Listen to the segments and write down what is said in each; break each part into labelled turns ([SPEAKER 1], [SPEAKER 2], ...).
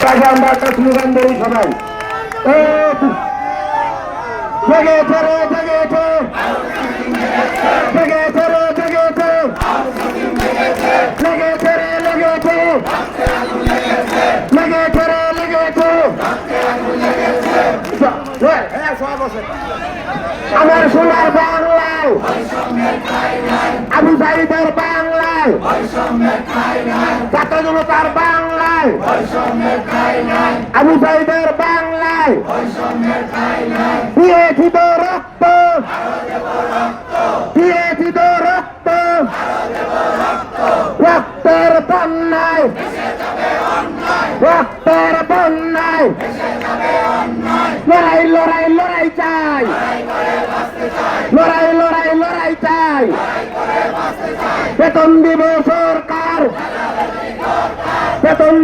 [SPEAKER 1] তাকে আমরা একটা স্লোগান ধরি সবাই। আমার সোনার বাংলায় আবু সাইদের বাংলায় ছাত্র জনতার বাংলায় আবু সাইদের বাংলায়। দিয়েছি তো রক্ত। দিয়েছি তো রক্ত। রক্তের বন্যায়। রক্তের বন্যায়। লড়াই লড়াই লড়াই চাই। লড়াই লড়াই লড়াই চাই। বেতন দিব সরকার বেতন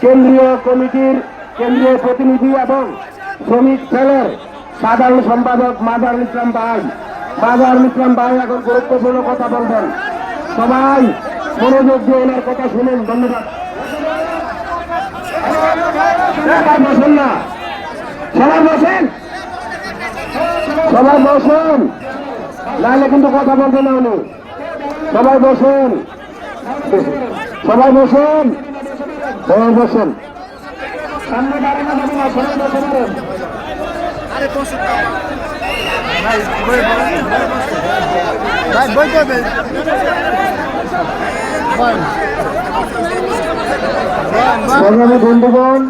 [SPEAKER 1] কেন্দ্রীয় কমিটির কেন্দ্রীয় প্রতিনিধি এবং শ্রমিক সেলের সাধারণ সম্পাদক মাদার ইসলাম ভাই। মাজারুল ইসলাম ভাই এখন গুরুত্বপূর্ণ কথা বলবেন। সবাই মনোযোগ দিয়ে ওনার কথা শুনুন, ধন্যবাদ। বসেন না। সবাই বসেন। সবাই বসুন। নাহলে কিন্তু কথা বলবে না উনি। সবাই বসুন। সবাই বসুন। সবাই বসুন। সামনে দাঁড়ানো যাবে না সবাই বসে। পারেন
[SPEAKER 2] ভাই বইতে হবে
[SPEAKER 1] সংগ্রামী বন্ধুগণ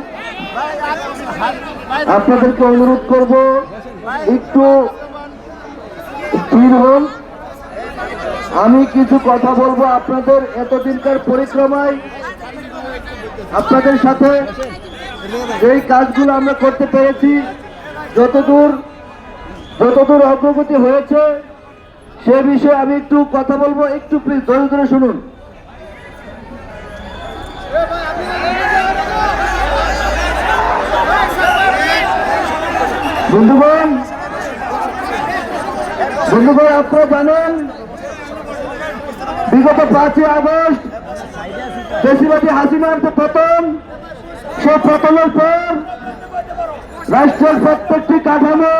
[SPEAKER 1] আপনাদেরকে অনুরোধ করব একটু স্থির হন। আমি কিছু কথা বলব আপনাদের এতদিনকার পরিক্রমায়। আপনাদের সাথে এই কাজগুলো আমরা করতে পেরেছি। যতদূর যতদূর অগ্রগতি হয়েছে, সে বিষয়ে আমি একটু কথা বলব। একটু প্লিজ ধরে ধরে শুনুন। বন্ধুগণ বন্ধুগণ, আপনারা জানেন, বিগত পাঁচই আগস্ট দেশিবাদী হাসিনার যে পতন সে পতনের পর রাষ্ট্রের প্রত্যেকটি কাঠামো,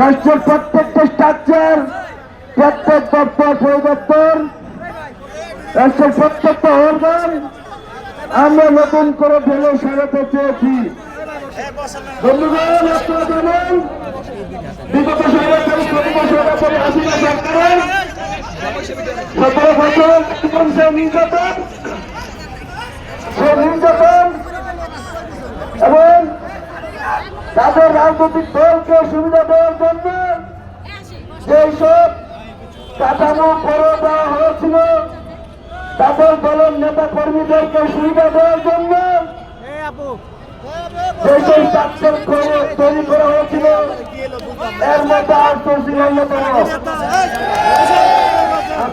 [SPEAKER 1] রাষ্ট্রের প্রত্যেকটা স্ট্রাকচার প্রত্যেক দপ্তর পরিদপ্তর, রাষ্ট্রের প্রত্যেকটা অর্গান আমরা নতুন করে ঢেলে সারাতে চেয়েছি। বন্ধুগণ, আপনারা জানেন, বিগত সরকারি হাসিনা সরকারের সতেরো বছর জীবন নির্যাতন নির্যাতন এবং তাদের রাজনৈতিক দলকে সুবিধা দেওয়ার জন্য, যেসব কাঠামো করে দেওয়া হয়েছিল তাদের দলের নেতা কর্মীদেরকে সুবিধা দেওয়ার জন্য যেসব স্ট্রাকচার তৈরি করা হয়েছিল এর মধ্যে আউটসোর্সিং অন্যতম আপনারা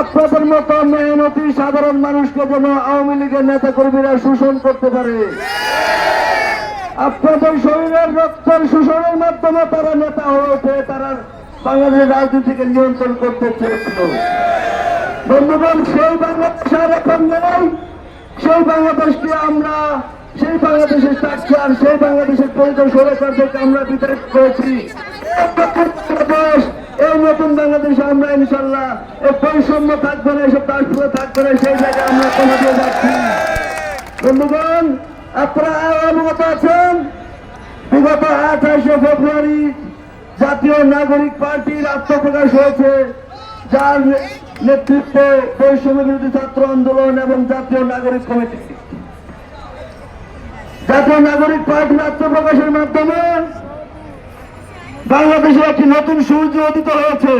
[SPEAKER 1] আপনাদের মতো মেহনতি সাধারণ মানুষকে যেন আওয়ামী লীগের নেতা কর্মীরা শোষণ করতে পারে। আপনাদের শরীরের রক্তের শোষণের মাধ্যমে তারা নেতা হয়ে ওঠে তারা বাংলাদেশের রাজনীতিকে নিয়ন্ত্রণ করতে চেয়েছিল। বন্ধুগণ, সেই বাংলাদেশ আর এখন নেই। সেই বাংলাদেশকে আমরা, সেই বাংলাদেশের স্ট্রাকচার, সেই বাংলাদেশের পরিচয় সরকারদেরকে আমরা বিতাড়িত করেছি বাংলাদেশ এই নতুন বাংলাদেশে আমরা ইনশাল্লাহ এই বৈষম্য থাকবে না, এসব দাসপুরে থাকবে না, সেই জায়গায় আমরা কোনো দিয়ে যাচ্ছি। বন্ধুগণ, আপনারা অবগত আছেন? বিগত আঠাশে ফেব্রুয়ারি জাতীয় নাগরিক পার্টির আত্মপ্রকাশ হয়েছে, যার নেতৃত্বে বৈষম্য বিরোধী ছাত্র আন্দোলন এবং জাতীয় নাগরিক কমিটি। জাতীয় নাগরিক পার্টির আত্মপ্রকাশের মাধ্যমে বাংলাদেশে একটি নতুন সূর্য উদিত হয়েছে।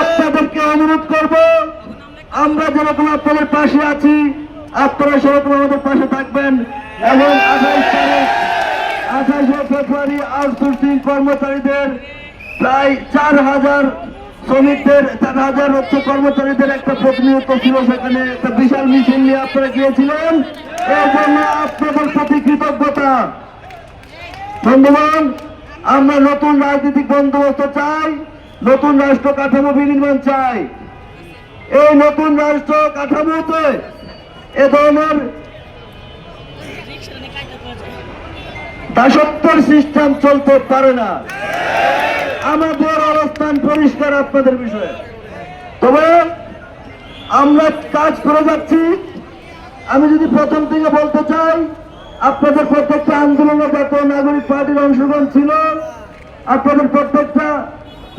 [SPEAKER 1] আপনাদেরকে অনুরোধ করব, আমরা যেরকম আপনাদের পাশে আছি, আপনারা সেরকম আমাদের পাশে থাকবেন। এবং আঠাইশ আঠাশে ফেব্রুয়ারি আউটসোর্সিং কর্মচারীদের, প্রায় চার হাজার শ্রমিকদের, চার হাজার হচ্ছে কর্মচারীদের একটা প্রতিনিধিত্ব ছিল সেখানে, একটা বিশাল মিছিল নিয়ে আপনারা গিয়েছিলেন। এই জন্য আপনাদের প্রতি কৃতজ্ঞতা। বন্ধুগণ আমরা নতুন রাজনৈতিক বন্দোবস্ত চাই, নতুন রাষ্ট্র কাঠামো বিনির্মাণ চাই। এই নতুন রাষ্ট্র কাঠামোতে এ ধরনের দাসত্বের সিস্টেম চলতে পারে না। আমাদের অবস্থান পরিষ্কার আপনাদের বিষয়ে। তবে আমরা কাজ করে যাচ্ছি। আমি যদি প্রথম থেকে বলতে চাই আপনাদের প্রত্যেকটা আন্দোলনে জাতীয় নাগরিক পার্টির অংশগ্রহণ ছিল, আপনাদের প্রত্যেকটা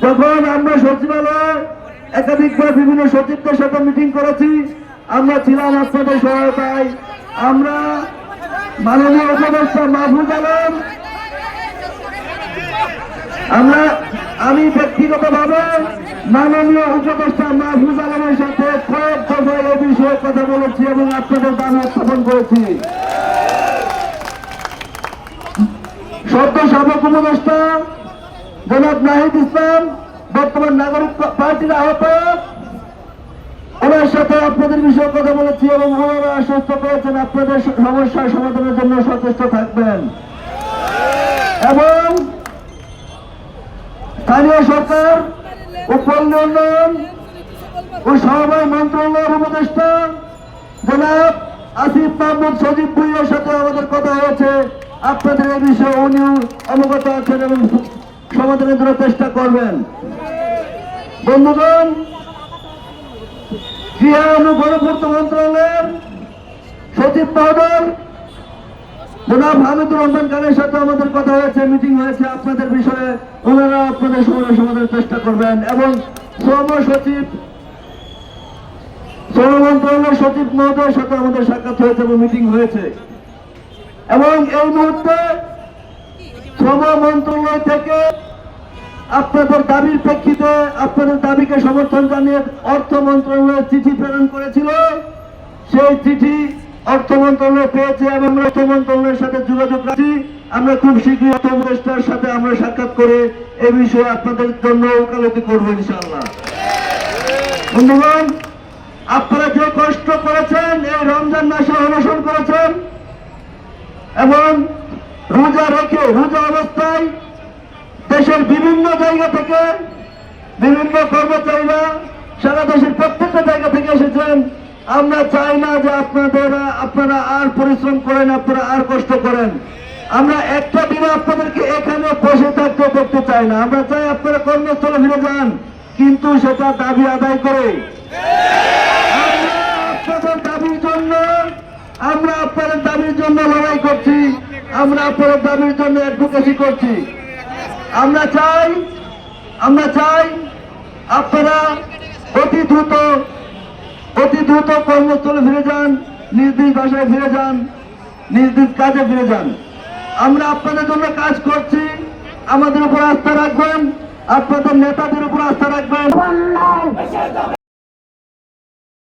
[SPEAKER 1] যখন আমরা সচিবালয়ে একাধিকবার বিভিন্ন সচিবদের সাথে মিটিং করেছি, আমরা ছিলাম আপনাদের সহায়তায়। আমরা মাননীয় উপদেষ্টা মাহফুজ আলম, আমরা, আমি ব্যক্তিগতভাবে মাননীয় উপদেষ্টা মাহফুজ আলমের সাথে কয়েক দফায় এ বিষয়ে কথা বলেছি এবং আপনাদের দাবি উত্থাপন করেছি। সদ্য সাবেক উপদেষ্টা জনাব নাহিদ ইসলাম, বর্তমান নাগরিক পার্টির আহ্বায়ক। ওনার সাথে আপনাদের বিষয়ে কথা বলেছি এবং ওনারা আশ্বস্ত করেছেন আপনাদের সমস্যার সমাধানের জন্য সচেষ্ট থাকবেন। এবং স্থানীয় সরকার পল্লী উন্নয়ন ও সমবায় মন্ত্রণালয়ের উপদেষ্টা জনাব আসিফ মাহমুদ সজীব ভুইয়ের সাথে আমাদের কথা হয়েছে। আপনাদের এই বিষয়ে উনিও অবগত আছেন এবং সমাধানের জন্য চেষ্টা করবেন। বন্ধুগণ ক্রিয়া ও গণপূর্ত মন্ত্রণালয়ের সচিব মহোদয়, জনাব হামিদুর রহমান খানের সাথে আমাদের কথা হয়েছে, মিটিং হয়েছে। আপনাদের বিষয়ে ওনারা আপনাদের সমস্যার সমাধানের চেষ্টা করবেন এবং শ্রম সচিব, শ্রম মন্ত্রণালয়ের সচিব মহোদয়ের সাথে আমাদের সাক্ষাৎ হয়েছে এবং মিটিং হয়েছে। এবং এই মুহূর্তে শ্রম মন্ত্রণালয় থেকে আপনাদের দাবির প্রেক্ষিতে আপনাদের দাবিকে সমর্থন জানিয়ে অর্থ মন্ত্রণালয়ের চিঠি প্রেরণ করেছিল। সেই চিঠি অর্থ মন্ত্রণালয় পেয়েছে এবং আমরা অর্থ মন্ত্রণালয়ের সাথে যোগাযোগ রাখছি। আমরা খুব শীঘ্রই অর্থ উপদেষ্টার সাথে আমরা সাক্ষাৎ করে এ বিষয়ে আপনাদের জন্য ওকালতি করব ইনশাআল্লাহ। বন্ধুগণ, আপনারা যে কষ্ট করেছেন, এই রমজান মাসে অনশন করেছেন এবং রোজা রেখে, রোজা অবস্থায় দেশের বিভিন্ন জায়গা থেকে বিভিন্ন কর্মচারীরা সারা দেশের প্রত্যেকটা জায়গা থেকে এসেছেন। আমরা চাই না যে আপনাদের, আপনারা আর পরিশ্রম করেন, আপনারা আর কষ্ট করেন। আমরা একটা দিনে আপনাদেরকে এখানে বসে থাকতে দেখতে চাই না। আমরা চাই আপনারা কর্মস্থলে ফিরে যান, কিন্তু সেটা দাবি আদায় করে। আমরা আপনাদের দাবির জন্য, আমরা আপনাদের দাবির জন্য লড়াই করছি। আমরা দাবির জন্য অ্যাডভোকেসি করছি। আমরা চাই আমরা চাই আপনারা অতি দ্রুত অতি দ্রুত কর্মস্থলে ফিরে যান নিজ নিজ বাসায় ফিরে যান নিজ নিজ কাজে ফিরে যান। আমরা আপনাদের জন্য কাজ করছি, আমাদের উপর আস্থা রাখবেন, আপনাদের নেতাদের উপর আস্থা রাখবেন।